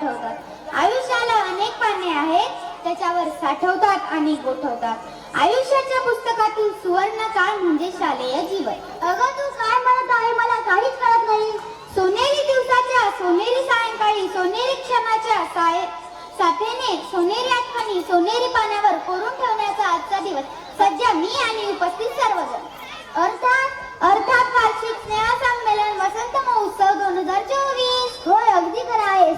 आठवतात आयुष्याला अनेक पाने आहेत त्याच्यावर साठवतात आणि गोठवतात. आयुष्याच्या पुस्तकातील सुवर्ण काळ म्हणजे शालेय जीवन. अगं तू काय म्हणत आहे? मला काहीच कळत नाही. सोनेरी दिवसाच्या सोनेरी सायंकाळी सोनेरी क्षणाच्या साय साथेने सोनेरी आठवणी सोनेरी पाण्यावर कोरून ठेवण्याचा आजचा दिवस. सध्या मी आणि उपस्थित सर्वजण. अर्थ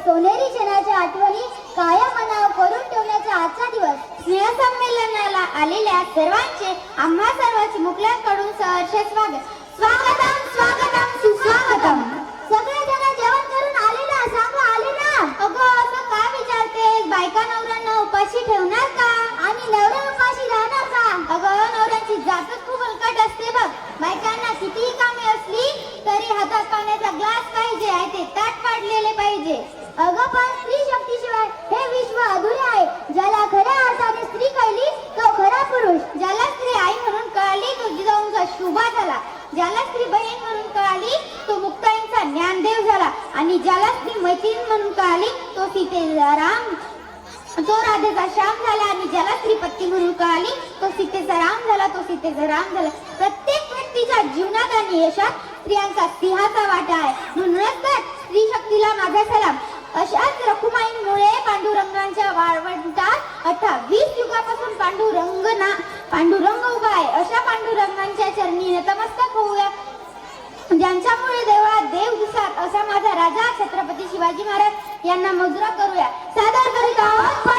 सोनेरी क्षणाच्या आठवणी कायम मनावर करून ठेवण्याचा आजचा दिवस. स्नेहसंमेलनाला आलेल्या सर्वांचे आम्हा सर्व चिमुकल्यांकडून सहर्ष स्वागत. स्वागतम स्वागतम सुस्वागतम. सगळे जण जेवण करून आले ना सांगा आले ना अगं असं का विचारते बायका नवऱ्यांना उपाशी ठेवणार का? आणि नवरा उपाशी राहणार का? अगं नवऱ्यांची जातच खूप हलकट असते बघ. बायकांना कितीही कामे असली तरी हातात पाण्याचा ग्लास पाहिजे आहे ते ताट पाडलेले पाहिजे. अगं पण स्त्री शक्तीशिवाय हे विश्व अधुरे आहे. ज्याला खऱ्या अर्थाने स्त्री कळली तो खरा पुरुष. ज्याला स्त्री आई म्हणून कळाली तो जिजाऊंचा शुभा झाला. ज्याला स्त्री बहीण म्हणून कळाली तो मुक्ताईंचा ज्ञानदेव झाला. आणि ज्याला स्त्री मैत्रीण म्हणून कळाली तो सीतेचा राम तो राधेचा श्याम झाला. आणि ज्याला स्त्री म्हणून कळाली तो सीतेचा राम झाला तो सीतेचा राम झाला. प्रत्येक व्यक्तीच्या जीवनात आणि यशात स्त्रियांचा सिंहाचा वाटा आहे. म्हणूनच तर स्त्री शक्तीला माझा सलाम. अशाच रखुमाईंमुळे पांडुरंगांच्या वाळवंटात अठ्ठावीस युगापासून पांडुरंग ना पांडुरंग उभा आहे. अशा पांडुरंगांच्या चरणी नतमस्तक होऊया. ज्यांच्यामुळे देवळात देव दिसतात असा माझा राजा छत्रपती शिवाजी महाराज यांना मजुरा करूया. सादर करीत आहोत.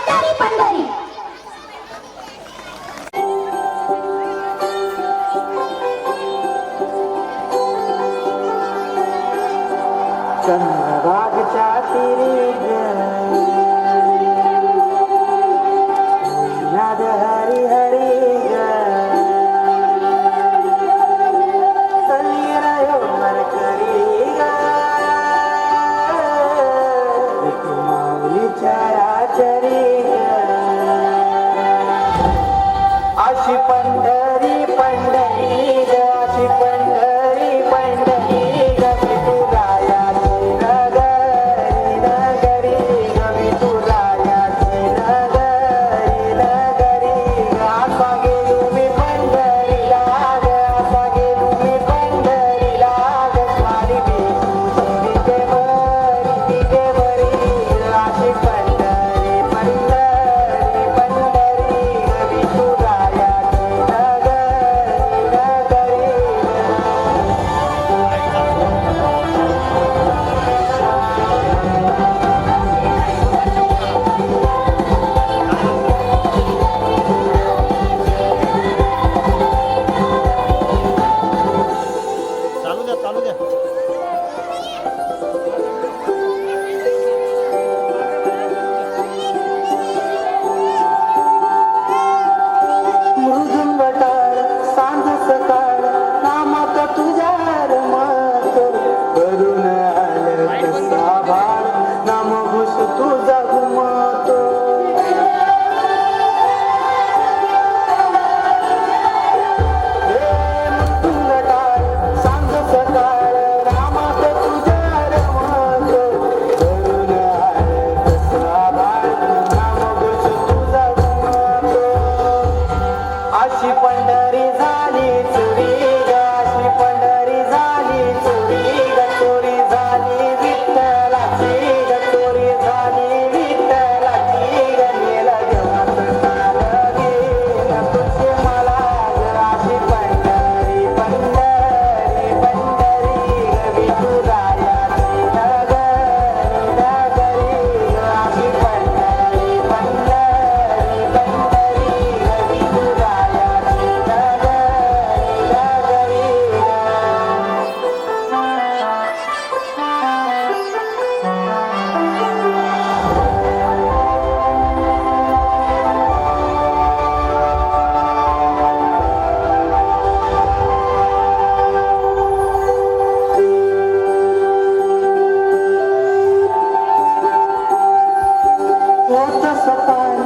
Dr. Satana.